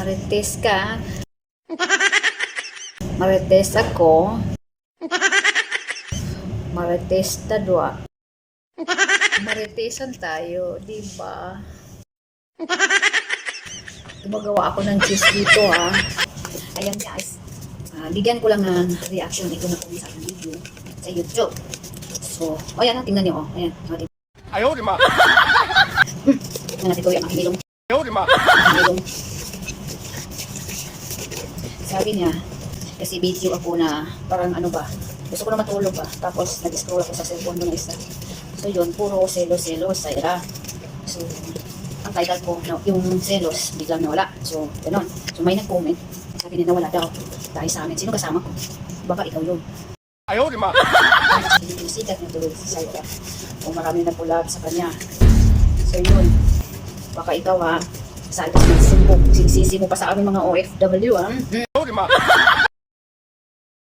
Marites ka. Marites ako. Marites tadwa. Maritesan tayo, di ba? Gumagawa ako ng cheese dito ha. Ayan guys. Uh, bigyan ko lang ng reaction ito na kung sa video sa YouTube. So, oh yan, oh, tingnan niyo oh. Ayan. Oh, Ayaw, di ma. Tingnan natin ko yung ilong. Ayaw, di ma. Aking. Sabi niya, kasi video ako na parang ano ba, gusto ko na matulog ba. Tapos nag-scroll ako sa cellphone doon isa. So yun, puro selos-selos, sayra. Ah. So, ang title ko, no, yung selos, biglang nawala. So, ganun. So may nag-comment, sabi niya nawala daw. Dahil sa amin, sino kasama ko? Baka ikaw yun. Ayaw, lima! Sikat na tulog sa sayra. Ah. O marami na pulag sa kanya. So yun, baka ikaw ha, sa atin, sinisisi mo pa sa amin mga OFW ha. 哎呦我的妈